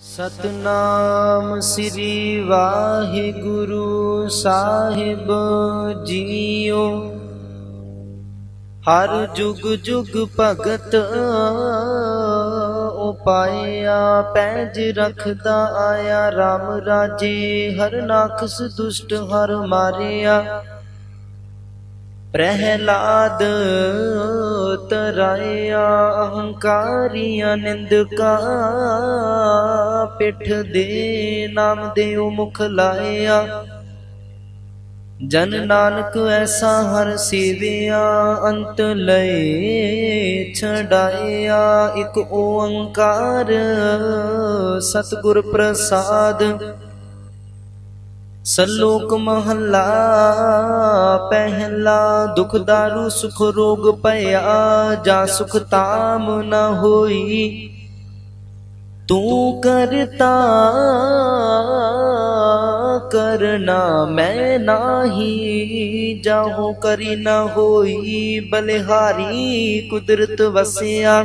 ਸਤਨਾਮ ਸ੍ਰੀ ਵਾਹਿਗੁਰੂ ਸਾਹਿਬ ਜੀਓ। ਹਰ ਜੁਗ ਜੁਗ ਭਗਤ ਉਪਾਇਆ, ਪੈਜ ਰਖਦਾ ਆਇਆ RAM ਰਾਜੇ ਹਰ ਨਾਖਸ ਦੁਸ਼ਟ ਹਰ ਮਾਰਿਆ। ਪ੍ਰਹਿਲਾਦ, ਤਰਾਇਆ ਅਹੰਕਾਰੀਆਂ ਨਿੰਦਕਾ, ਪਿੱਠ ਦੇ ਨਾਮ ਦੇ ਮੁਖ ਲਾਇਆ। ਜਨ ਨਾਨਕ ਐਸਾ ਹਰ ਸੇਵਿਆ, ਅੰਤ ਲਏ ਛਡਾਇਆ। ਇਕ ਓੰਕਾਰ ਸਤਿਗੁਰ ਪ੍ਰਸਾਦ ਸਲੋਕ ਮਹੱਲਾ ਪਹਿਲਾ, ਦੁਖ ਦਾਰੂ, ਸੁਖ ਰੋਗ ਪਿਆ ਜਾ ਸੁਖ ਤਾਮ ਨ ਹੋਈ। ਤੂੰ ਕਰਤਾ ਕਰਨਾ ਮੈਂ ਨਾਹੀ, ਜਾਹੋ ਕਰੀ ਨ ਹੋਈ, ਬਲਿਹਾਰੀ ਕੁਦਰਤ ਵਸਿਆ।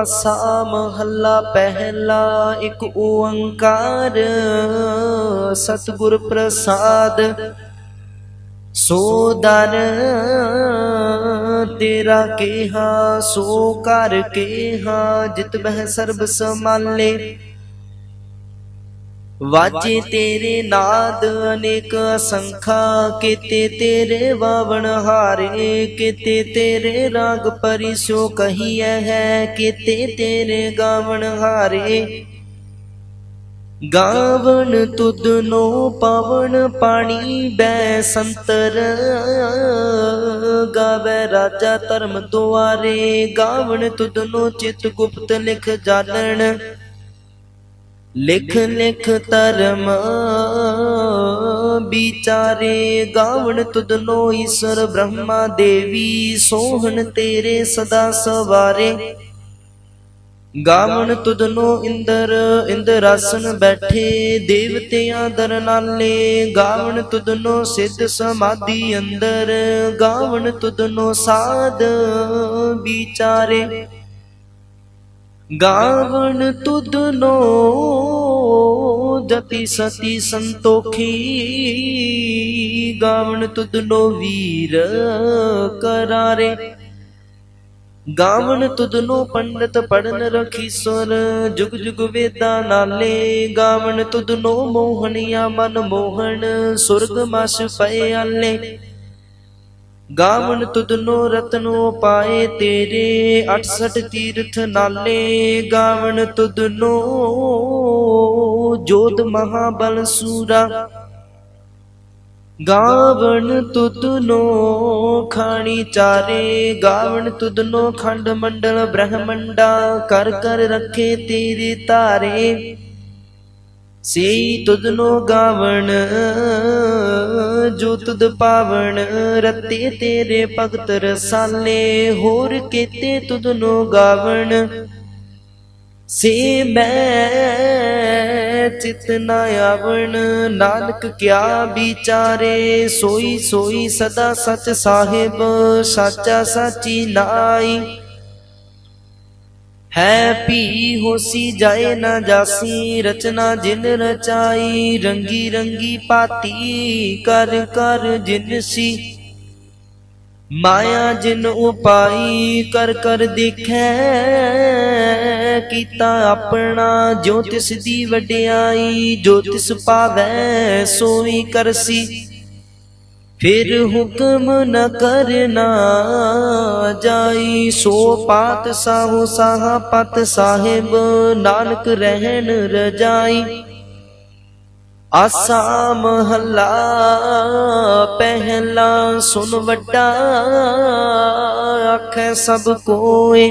ਆਸਾ ਮਹੱਲਾ ਪਹਿਲਾ ਇੱਕ ਓੰਕਾਰ, ਸਤਿਗੁਰ ਪ੍ਰਸਾਦ। ਸੋ ਦਰ ਤੇਰਾ ਕੇਹਾ, ਸੋ ਕਰ ਕੇਹਾ, ਜਿਤ ਬਹਿ ਸਰਬ ਸਮਾਲੇ ਵਾਜੇ ਤੇਰੇ ਨਾਦ, ਅਨੇਕ ਅਸੰਖਾ, ਕੀਤੇ ਤੇਰੇ ਵਾਵਣ ਹਾਰੇ, ਕਿਤੇ ਤੇਰੇ ਰਾਗ ਪਰਿਸੋ ਕਹੀਐ ਹੈ, ਕੀਤੇ ਤੇਰੇ ਗਾਵਣ ਹਾਰੇ। ਗਾਵਣ ਤੁਧ ਨੋ ਪਵਨ ਪਾਣੀ, ਬੈ ਸੰਤਰ ਗਾਵੇ ਰਾਜਾ ਧਰਮ ਦੁਆਰੇ। ਗਾਵਣ ਤੁਧ ਨੋ ਚਿਤ ਗੁਪਤ ਲਿਖ ਜਾਣਨ। ਲਿਖ ਲਿਖ ਧਰਮ ਵਿਚਾਰੇ ਗਾਵਣ ਤੁਧਨੋ ਈਸ਼ਰ ਬ੍ਰਹਮਾ ਦੇਵੀ, ਸੋਹਣ ਤੇਰੇ ਸਦਾ ਸਵਾਰੇ। ਗਾਵਣ ਤੁਧਨੋ ਇੰਦਰ, ਇੰਦਰਾਸਨ ਬੈਠੇ, ਦੇਵਤਿਆਂ ਦਰਨਾਲੇ ਗਾਵਣ ਤੁਧਨੋ ਸਿੱਧ ਸਮਾਧੀ ਅੰਦਰ, ਗਾਵਣ ਤੁਧਨੋ ਸਾਧ ਵਿਚਾਰੇ। ਗਾਵਣ ਤੁਧਨੋ ਜਤੀ ਸਤੀ ਸੰਤੋਖੀ। ਗਾਵਣ ਤੁਧਨੋ ਵੀਰ ਕਰਾਰੇ। ਗਾਵਣ ਤੁਧਨੋ ਪੰਡਤ ਪੜਨ ਰਖੀ ਸੁਰ, ਜੁਗ ਜੁਗ ਵੇਦਾਂ ਨਾਲੇ। ਗਾਵਣ ਤੁਧਨੋ ਮੋਹਣੀਆਂ ਮਨ ਮੋਹਣ, ਸੁਰਗ ਮਸ ਪਏ ਆਲੇ। ਗਾਵਣ ਤੁਧਨੋ ਰਤਨੋ ਪਾਏ ਤੇਰੇ 68 ਤੀਰਥ ਨਾਲੇ। ਗਾਵਣ ਤੁਧਨੋ ਜੋਤ ਮਹਾਬਲ ਸੂਰਾ। ਗਾਵਣ ਤੁਧਨੋ ਖਾਣੀ ਚਾਰੇ ਗਾਵਣ ਤੁਧਨੋ ਖੰਡ ਮੰਡਲ ਬ੍ਰਹਮੰਡਾ। ਕਰ ਕਰ ਰੱਖੇ ਤੇਰੇ ਧਾਰੇ। ਸੇਈ ਤੁਧਨੋ ਗਾਵਣ, ਜੋ ਤੁਧ ਪਾਵਣ, ਰਤੇ ਤੇਰੇ ਭਗਤ ਰਸਾਲੇ, ਹੋਰ ਕੀਤੇ ਤੁਧਨੋ ਗਾਵਣ। ਸੇ ਮੈਂ ਚਿਤ ਨਾ ਆਵਣ, ਨਾਨਕ ਕਿਆ ਵਿਚਾਰੇ, ਸੋਈ ਸੋਈ ਸਦਾ ਸਚ ਸਾਹਿਬ, ਸਾਚਾ ਸਾਚੀ ਨਾਈ ਹੈ ਭੀ ਹੋਸੀ ਜਾਏ ਨਾ ਜਾਸੀ, ਰਚਨਾ ਜਿਨ ਰਚਾਈ, ਰੰਗੀ ਰੰਗੀ ਪਾਤੀ, ਕਰ ਕਰ ਜਿਨ ਸੀ। ਮਾਇਆ ਜਿਨ ਉਪਾਈ, ਕਰ ਕਰ ਦੇਖੈ, ਕੀਤਾ ਆਪਣਾ, ਜੋ ਤਿਸ ਦੀ ਵਡਿਆਈ, ਜੋ ਤਿਸ ਪਾਵੈ, ਸੋਈ ਕਰਸੀ। ਫਿਰ ਹੁਕਮ ਨ ਕਰਨਾ ਜਾਈ ਸੋ ਪਾਤ ਸਾਹੋ ਸਾਹ ਪਤ ਸਾਹਿਬ ਨਾਨਕ ਰਹਿਣ ਰਜਾਈ ਆਸਾ ਮਹੱਲਾ ਪਹਿਲਾ ਸੁਨ ਵੱਡਾ ਆਖੈ ਸਭ ਕੋਏ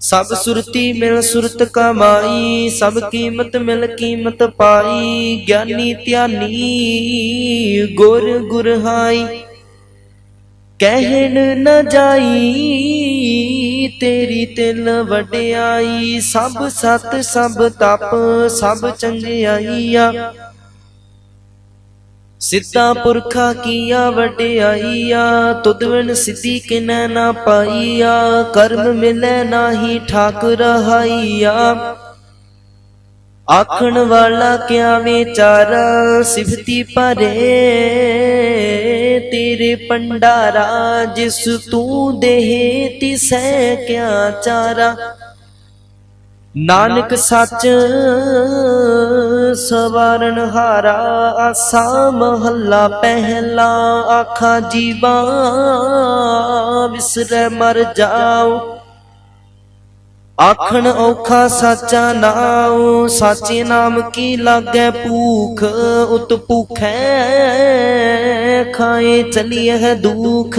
ਸਭ ਸੁਰਤੀ ਮਿਲ ਸੁਰਤ ਕਮਾਈ, ਸਭ ਕੀਮਤ ਮਿਲ ਕੀਮਤ ਪਾਈ, ਗਿਆਨੀ ਧਿਆਨੀ, ਗੁਰ ਗੁਰਹਾਈ। ਕਹਿਣ ਨ ਜਾਈ, ਤੇਰੀ ਤਿਲ ਵਡਿਆਈ, ਸਭ ਸਤ ਸਭ ਤਪ, ਸਭ ਚੰਗਿਆਈਆ। ਸਿੱਧਾ ਪੁਰਖਾ ਕੀਆ ਵਡਿਆਈਆ, ਤੁਧ ਬਿਨ ਸਿੱਧੀ ਕਿਨੈ ਨਾ ਪਾਈਆ, ਕਰਮ ਮਿਲੈ ਨਾਹੀ ਠਾਕ ਰਹਾਈਆ ਆਖਣ ਵਾਲਾ ਕਿਆ ਵਿਚਾਰਾ, ਸਿਫਤੀ ਭਰੇ ਤੇਰੇ ਪੰਡਾਰਾ ਜਿਸ ਤੂੰ ਦੇਹ ਤਿਸੈ ਕਿਆ ਚਾਰਾ। ਨਾਨਕ ਸੱਚ ਸਵਾਰਨ ਹਾਰਾ ਆਸਾ ਮਹੱਲਾ ਪਹਿਲਾ ਆਖਾਂ ਜੀਵਾ ਵਿਸਰੈ ਮਰ ਜਾਓ ਆਖਣ ਔਖਾ ਸਾਚਾ ਨਾਉ, ਸਾਚੇ ਨਾਮ ਕੀ ਲਾਗੈ ਭੂਖ? ਉਤ ਭੂਖੈ ਖਾਏ ਚਲੀਐ ਦੁਖ।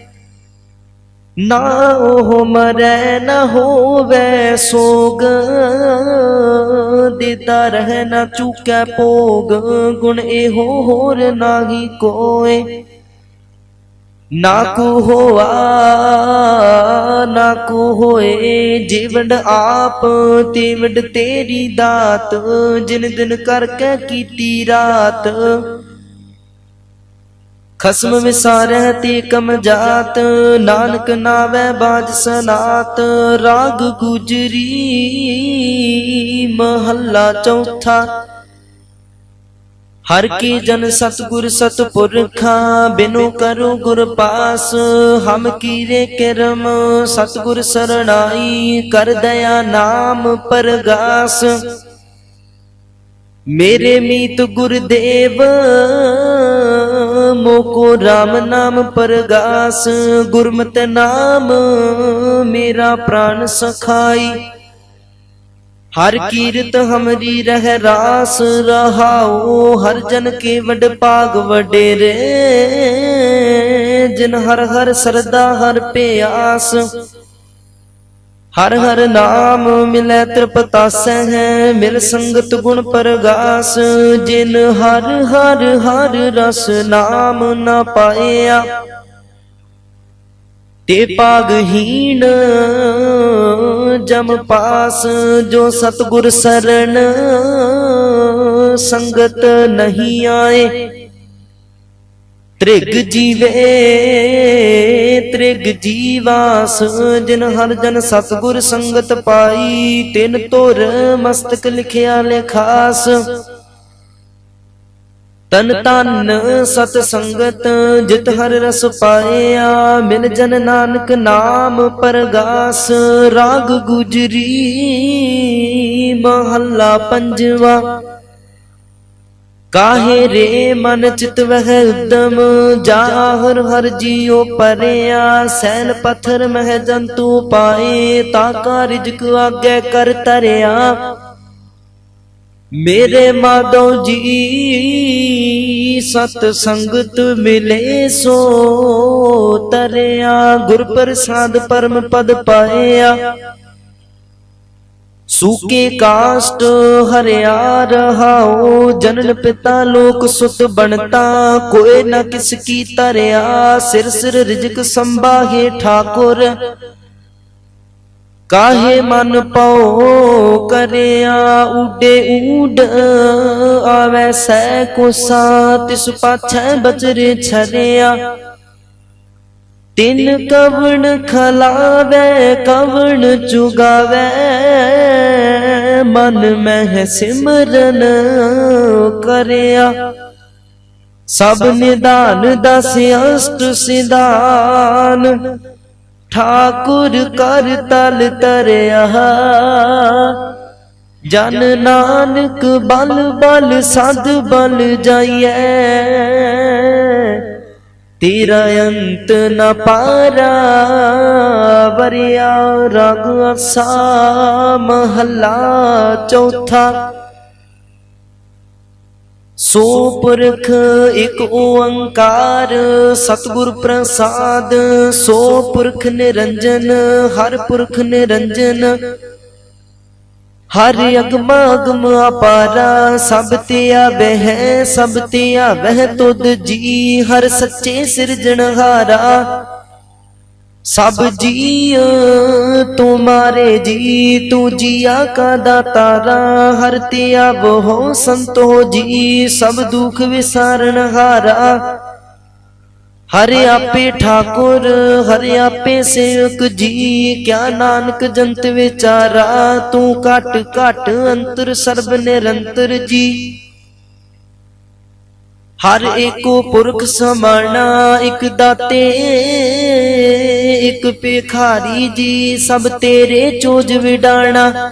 ਨਾ ਉਹ ਮਰੈ, ਨਾ ਹੋਵੇ ਸੋਗ। ਦਿੱਤਾ ਰਹਿ, ਨਾ ਚੁਕੈ ਭੋਗ। ਗੁਣ ਇਹੋ ਹੋਰ ਨਾਹੀ ਕੋਏ। ਨਾ ਕੋ ਹੋਆ, ਨਾ ਕੋ ਹੋਏ। ਜੀਵਨ ਆਪ, ਤਿਵਡ ਤੇਰੀ ਦਾਤ। ਜਿਨ ਦਿਨ ਕਰਕੇ ਕੀਤੀ ਰਾਤ। ਖਸਮ ਵਿਸਾਰੈ ਤੇ ਕਮ ਜਾਤ, ਨਾਨਕ ਨਾਵੇ ਬਾਜ ਸਨਾਤ, ਰਾਗ ਗੁਜਰੀ ਮਹੱਲਾ ਚੌਥਾ। ਹਰ ਕੀ ਜਨ ਸਤਗੁਰ ਸਤਪੁਰਖਾ, ਬਿਨੋ ਕਰੋ ਗੁਰ ਪਾਸ, ਹਮ ਕੀਰੇ ਕਰਮ, ਸਤਗੁਰ ਸਰਣਾਈ, ਕਰ ਦਇਆ ਨਾਮ ਪਰਗਾਸ। ਮੇਰੇ ਮੀਤ ਗੁਰਦੇਵ ਮੋਕੋ RAM ਨਾਮ ਪਰਗਾਸ, ਗੁਰਮਤਿ ਨਾਮ ਮੇਰਾ ਪ੍ਰਾਨ ਸਖਾਈ। ਹਰ ਕੀਰਤ ਹਮਰੀ ਰਹਿ ਰਾਸ, ਰਹਾਉ ਹਰ ਜਨ ਕੇ ਵਡ ਭਾਗ ਵਡੇਰੇ। ਜਿਨ ਹਰ ਹਰ ਸਰਦਾ ਹਰ ਪਿਆਸ ਹਰ ਹਰ ਨਾਮ ਮਿਲੈ ਤ੍ਰਿਪਤਾਸੈ ਹੈ, ਮਿਲ ਸੰਗਤ ਗੁਣ ਪਰਗਾਸ। ਜਿਨ ਹਰ ਹਰ ਹਰ ਰਸ ਨਾਮ ਨਾ ਪਾਇਆ, ਤੇ ਪਾਗਹੀਣ ਜਮ ਪਾਸ। ਜੋ ਸਤਗੁਰ ਸਰਣ ਸੰਗਤ ਨਹੀਂ ਆਏ ਤ੍ਰਿਗ ਜੀਵੇ, ਤ੍ਰਿਗ ਜੀਵਾਸ ਜਿਨ ਹਰ ਜਨ ਸਤਗੁਰ ਸੰਗਤ ਪਾਈ, ਤਿਨ ਤੁਰ ਮਸਤਕ ਲਿਖਿਆ ਲਿਖਾਸ। ਤਨ ਤਨ ਸਤ ਸੰਗਤ ਜਿਤ ਹਰ ਰਸ ਪਾਇਆ, ਮਿਲ ਜਨ ਨਾਨਕ ਨਾਮ ਪਰਗਾਸ। ਰਾਗ ਗੁਜਰੀ ਮਹੱਲਾ ਪੰਜਵਾ। ਕਾਹੇ ਰੇ ਮਨ ਚਿਤ ਵਹਿ ਉਦਮ? ਹਰ ਜੀਉ ਪਰਿਆ ਸੈਲ ਪਥਰ ਮਹਿ ਜੰਤੂ ਪਾਏ, ਤਾ ਰਿਜਕ ਆਗੇ ਕਰ ਤਰਿਆ। ਮੇਰੇ ਮਾਧੋ ਜੀ, ਸਤ ਸੰਗਤ ਮਿਲੇ ਸੋ ਤਰਿਆ, ਗੁਰ ਪ੍ਰਸਾਦ ਪਰਮ ਪਦ ਪਾਇਆ। ਸੂਕੇ ਕਾਸ਼ਟ ਹਰਿਆ ਰਹਾਉ ਜਨਨ ਪਿਤਾ ਲੋਕ ਸੁਤ ਬਣਤਾ ਕੋਏ ਨਾ ਕਿਸ ਕੀ ਤਰਿਆ ਸਿਰ ਸਿਰ ਰਿਜਕ ਸੰਭਾਹੇ ਠਾਕੁਰ। ਕਾਹੇ ਮਨ ਪਉ ਕਰਿਆ ਉਡੇ ਊਡ ਆਵੈ ਸੈ ਕੋਸਾ, ਤਿਸ ਪਾਛੈ ਬਚਰੇ ਛਰਿਆ। ਤਿਨ ਕਵਣ ਖਲਾਵੇ, ਕਵਣ ਚੁਗਾਵੇ ਮਨ ਮਹਿ ਸਿਮਰਨ ਕਰਿਆ। ਸਭ ਨਿਦਾਨ ਦਸ ਅਸ਼ਟ ਸਿਧਾਨ। ਠਾਕੁਰ ਕਰ ਤਲ ਤਰਿਆ। ਜਨ ਨਾਨਕ ਬਲ ਬਲ ਸਦ ਬਲ ਜਾਈਐ। ਤੇਰਾ ਅੰਤ ਨ ਪਾਰਾ, ਵਰਿਆ ਰਗ ਅਸਾ, ਮਹਲਾ ਚੌਥਾ। ਸੋ ਪੁਰਖ ਇੱਕ ਓੰਕਾਰ, ਸਤਿਗੁਰ ਪ੍ਰਸਾਦ, ਸੋ ਪੁਰਖ ਨਿਰੰਜਨ, ਹਰ ਪੁਰਖ ਨਿਰੰਜਨ। ਹਰ ਅਗਮ ਅਗਮ ਅਪਾਰਾ, ਸਭ ਤੇ ਆਵਹਿ ਸਭ ਤੇ ਆਵਹਿ ਤੁਧ ਜੀ। ਹਰ ਸੱਚੇ ਸਿਰਜਣਹਾਰਾ ਸਭ ਜੀ ਤੁਮਾਰੇ ਜੀ। ਤੂੰ ਜੀਆ ਕਾ ਦਾਤਾਰਾ ਹਰ ਤੇ ਆਵੋ ਸੰਤੋ ਜੀ। ਸਭ ਦੁਖ ਵਿਸਾਰਣਹਾਰਾ ਹਾਰਾ ਹਰਿ ਆਪੇ ਠਾਕੁਰ, ਹਰਿ ਆਪੇ ਸੇਵਕ ਜੀ। ਕਿਆ ਨਾਨਕ ਜੰਤ ਵਿਚਾਰਾ, ਤੂੰ ਘਟ ਘਟ ਅੰਤਰ ਸਰਬ ਨਿਰੰਤਰ ਜੀ। ਹਰ ਏਕੋ ਪੁਰਖ ਸਮਾਣਾ, ਇਕ ਦਾਤੇ, ਇਕ ਭਿਖਾਰੀ ਜੀ। ਸਭ ਤੇਰੇ ਚੋਜ ਵਿਡਾਣਾ।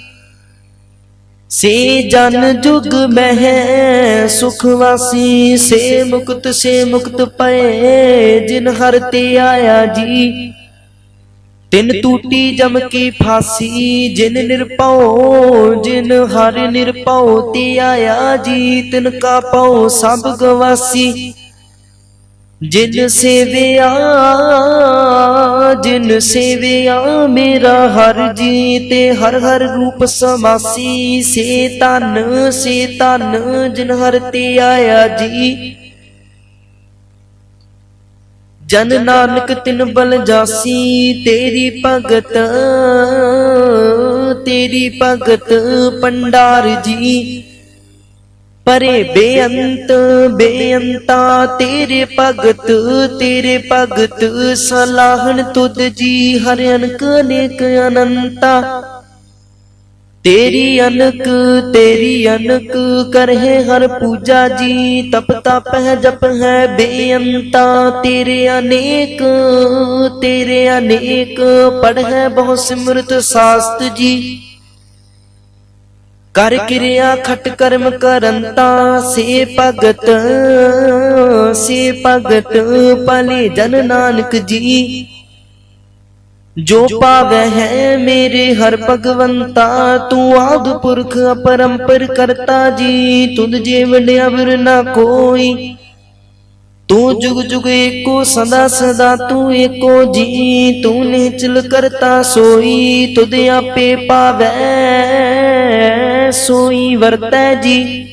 ਸੇ ਜਨ ਜੁਗ ਮਹਿ ਸੁਖਵਾਸੀ ਸੇ ਮੁਕਤ ਸੇ ਮੁਕਤ ਪਏ, ਜਿਨ ਹਰ ਤੇ ਆਇਆ ਜੀ। ਤਿਨ ਟੂਟੀ ਜਮ ਕੀ ਫਾਸੀ, ਜਿਨ ਨਿਰਪਉ ਜਿਨ ਹਰ ਨਿਰਪਉ ਤੇ ਆਇਆ ਜੀ। ਤਿਨ ਕਾ ਪਉ ਸਭ ਗਵਾਸੀ। ਜਿਨ ਸੇਵਿਆ ਜਿਨ ਸੇਵਿਆ ਮੇਰਾ ਹਰ ਜੀ ਤੇ ਹਰ ਹਰ ਰੂਪ ਸਮਾਸੀ ਸੇ ਤਨ ਸੇ ਤਨ ਜਿਨ ਹਰ ਤੇ ਆਇਆ ਜੀ। ਜਨ ਨਾਨਕ ਤਿਨ ਬਲ ਜਾਸੀ ਤੇਰੀ ਭਗਤ ਤੇਰੀ ਭਗਤ ਪੰਡਾਰ ਜੀ। ਪਰੇ ਬੇਅੰਤ, ਬੇਅੰਤਾ ਤੇਰੇ ਭਗਤ ਤੇਰੇ ਭਗਤ ਸਲਾਹਣ ਤੁਧ ਜੀ ਹਰ ਅਨਕ ਅਨੇਕ ਅਨੰਤਾ। ਤੇਰੀ ਅਨਕ ਤੇਰੀ ਅਨਕ ਕਰਹਿ ਹਰ ਪੂਜਾ ਜੀ, ਤਪ ਤਪ ਹੈ, ਜਪ ਹੈ, ਬੇਅੰਤਾ ਤੇਰੇ ਅਨੇਕ ਤੇਰੇ ਅਨੇਕ। ਪੜ੍ਹੈ ਬਹੁ ਸਿਮਰਤ ਸਾਸਤ ਜੀ। ਕਰ ਕਿਰਿਆ ਖਟ ਕਰਮ ਕਰੰਤਾ, ਸੇ ਭਗਤ ਸੇ ਭਗਤ ਪਲੇ ਜਨ ਨਾਨਕ ਜੀ। ਜੋ ਪਾਵੈ ਹੈ ਮੇਰੇ ਹਰ ਭਗਵੰਤਾ, ਤੂੰ ਆਦ ਪੁਰਖ ਅਪਰੰਪਰ ਕਰਤਾ ਜੀ, ਤੁਧ ਜੀਵਨ ਅਵਰ ਨਾ ਕੋਈ। ਤੂੰ ਜੁਗ ਜੁਗ ਏਕੋ ਸਦਾ ਸਦਾ ਤੂੰ ਏਕੋ ਜੀ, ਤੂੰ ਨਿਚਲ ਕਰਤਾ ਸੋਈ, ਤੁਧ ਆਪੇ ਪਾਵੈ। ਸੋਈ ਵਰਤੈ ਜੀ।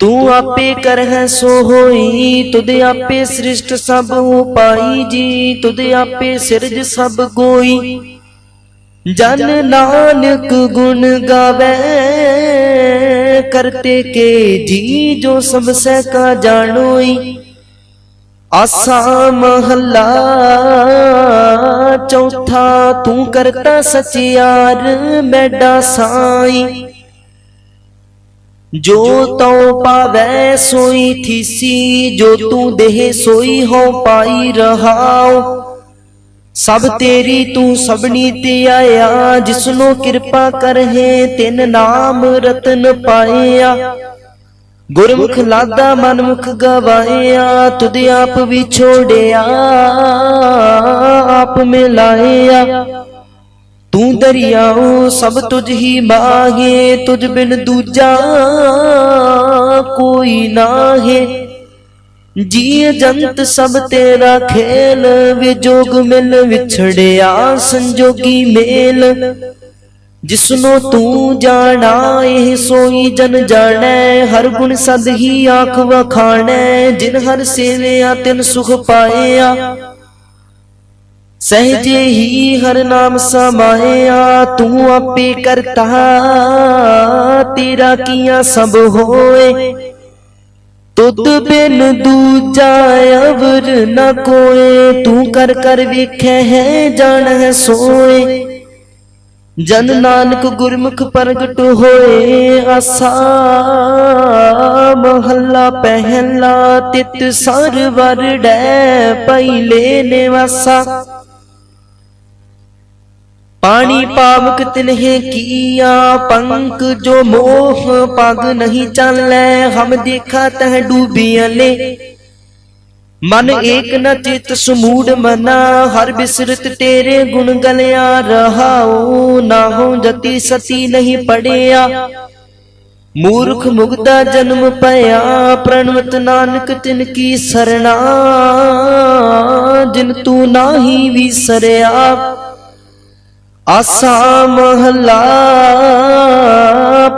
ਤੂੰ ਆਪੇ ਕਰਹਿ ਸੋ ਹੋਈ, ਤੁਧ ਆਪੇ ਸ੍ਰਿਸ਼ਟ ਸਭ ਉਪਾਈ ਜੀ, ਤੁਧ ਆਪੇ ਸਿਰਜ ਸਭ ਗੋਈ। ਜਨ ਨਾਨਕ ਗੁਣ ਗਾਵੇ, ਕਰਤੇ ਕੇ ਜੀ, ਜੋ ਸਭ ਸਹਿ ਕਾ ਜਾਣੋਈ। ਆਸਾ ਮਹੱਲਾ ਚੌਥਾ, ਤੂੰ ਕਰਤਾ ਸਚਿਆਰ ਮੈਡਾ ਸਾਈ। ਜੋ ਤਉ ਪਾਵੈ, ਸੋਈ ਥੀਸੀ। ਜੋ ਤੂੰ ਦੇਹ, ਸੋਈ ਹੋ ਪਾਈ ਰਹਾਉ। ਸਭ ਤੇਰੀ ਤੂੰ ਸਭਨੀ ਤੇ ਆਇਆ, ਜਿਸਨੂੰ ਕਿਰਪਾ ਕਰਹਿ, ਤਿਨ ਨਾਮ ਰਤਨ ਪਾਇਆ। ਗੁਰਮੁਖ ਲਾਦਾ ਮਨਮੁਖ ਗਵਾਇਆ ਤੁਧ ਆਪ ਵੀ ਛੋੜਿਆ, ਆਪ ਮਿਲਾਇਆ। ਤੂੰ ਦਰਿਆਉ ਸਭ ਤੁਝ ਹੀ ਮਾਹੇ, ਤੁਝ ਬਿਨ ਦੂਜਾ ਕੋਈ ਨਾਹੇ। ਜੀ ਜੰਤ ਸਭ ਤੇਰਾ ਖੇਲ, ਵਿਜੋਗ ਮਿਲ ਵਿਛੜਿਆ, ਸੰਜੋਗੀ ਮੇਲ। ਜਿਸਨੂੰ ਤੂੰ ਜਾਣਾ, ਇਹ ਸੋਈ ਜਨ ਜਾਣੈ। ਹਰ ਗੁਣ ਸਦ ਹੀ ਆਖ ਵਖਾਣੈ, ਜਿਨ ਹਰ ਸੇਵਿਆ, ਤਿਨ ਸੁਖ ਪਾਇਆ। ਸਹਜੇ ਹੀ ਹਰ ਨਾਮ ਸਮਾਇਆ, ਤੂੰ ਆਪੇ ਕਰਤਾ, ਤੇਰਾ ਕੀਆ ਸਭ ਹੋਏ। ਤੁਧ ਬਿਨ ਦੂਜਾ ਅਵਰ ਨ ਕੋਏ, ਤੂੰ ਕਰ ਕਰ ਵੇਖੈ ਹੈ, ਜਾਣ ਹੈ ਸੋਏ। ਜਨ ਨਾਨਕ ਗੁਰਮੁਖ ਪ੍ਰਗਟ ਹੋਏ, ਆਸਾ ਮਹੱਲਾ ਪਹਿਲਾ ਤਿਤ ਸਰ ਵਰੜੈ ਪਹਿਲੇ ਨਿਵਾਸਾ। ਪਾਣੀ ਪਾਵਕ ਤਿਨਹਿ ਕੀਆ, ਪੰਕ ਜੋ ਮੋਹ ਪਗ ਨਹੀਂ ਚੱਲੈ, ਹਮ ਦੇਖਾ ਤਹ ਡੂਬੀਆਂ ਲੈ ਮਨ ਏਕ ਨ ਚਿਤ ਸਮੂੜ ਮਨਾ, ਹਰ ਬਿਸਰਤ ਤੇਰੇ ਗੁਣ ਗਲਿਆ ਰਹਾਉ ਨਾ ਹੋ ਜਤੀ ਸਤੀ ਨਹੀਂ ਪੜਿਆ। ਮੂਰਖ ਮੁਗਦਾ ਜਨਮ ਪਿਆ ਪ੍ਰਣਵਤ ਨਾਨਕ ਤਿਨ ਕੀ ਸਰਣਾ, ਜਿਨ ਤੂੰ ਨਾਹੀ ਵਿਸਰਿਆ। ਆਸਾ ਮਹਲਾ,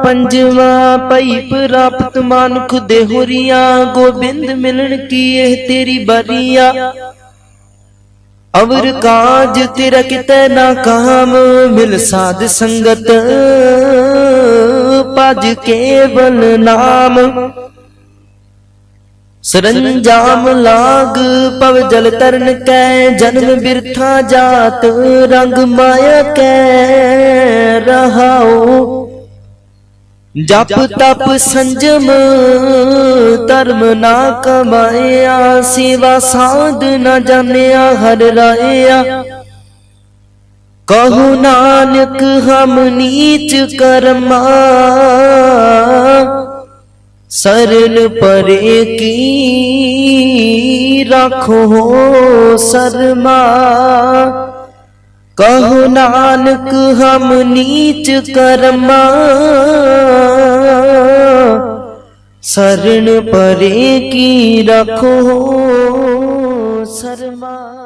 ਪੰਜਵਾ ਪਈ ਪ੍ਰਾਪਤ ਮਾਨੁਖ ਦੇਹੁਰੀਆ ਗੋਬਿੰਦ ਮਿਲਣ ਕੀ ਇਹ ਤੇਰੀ ਬਰੀਆ। ਅਵਰ ਕਾਜ ਤੇਰਾ ਕਿਤੇ ਨਾ ਕਾਮ, ਮਿਲ ਸਾਧ ਸੰਗਤ, ਭਜ ਕੇਵਲ ਨਾਮ। ਸਰੰਜਾਮ ਲਾਗ ਪਵ ਜਲ ਤਰਨ ਕੈ ਜਨਮ ਬਿਰਥਾ ਜਾਤ ਰੰਗ ਮਾਇਆ ਕੈ ਰਹਾਉ। ਜਪ ਤਪ ਸੰਜਮ ਧਰਮ ਨਾ ਕਮਾਇਆ ਸੇਵਾ ਸਾਧ ਨਾ ਜਾਣਿਆ ਹਰ ਰਾਇਆ। ਕਹੂ ਨਾਨਕ ਹਮ ਨੀਚ ਕਰਮਾ ਸਰਨ ਪਰੇ ਕੀ ਰੱਖੋ ਸਰਮਾ? ਕਹੋ ਨਾਨਕ, ਹਮ ਨੀਚ ਕਰਮਾ। ਸਰਨ ਪਰੇ ਕੀ ਰੱਖੋ ਸਰਮਾ?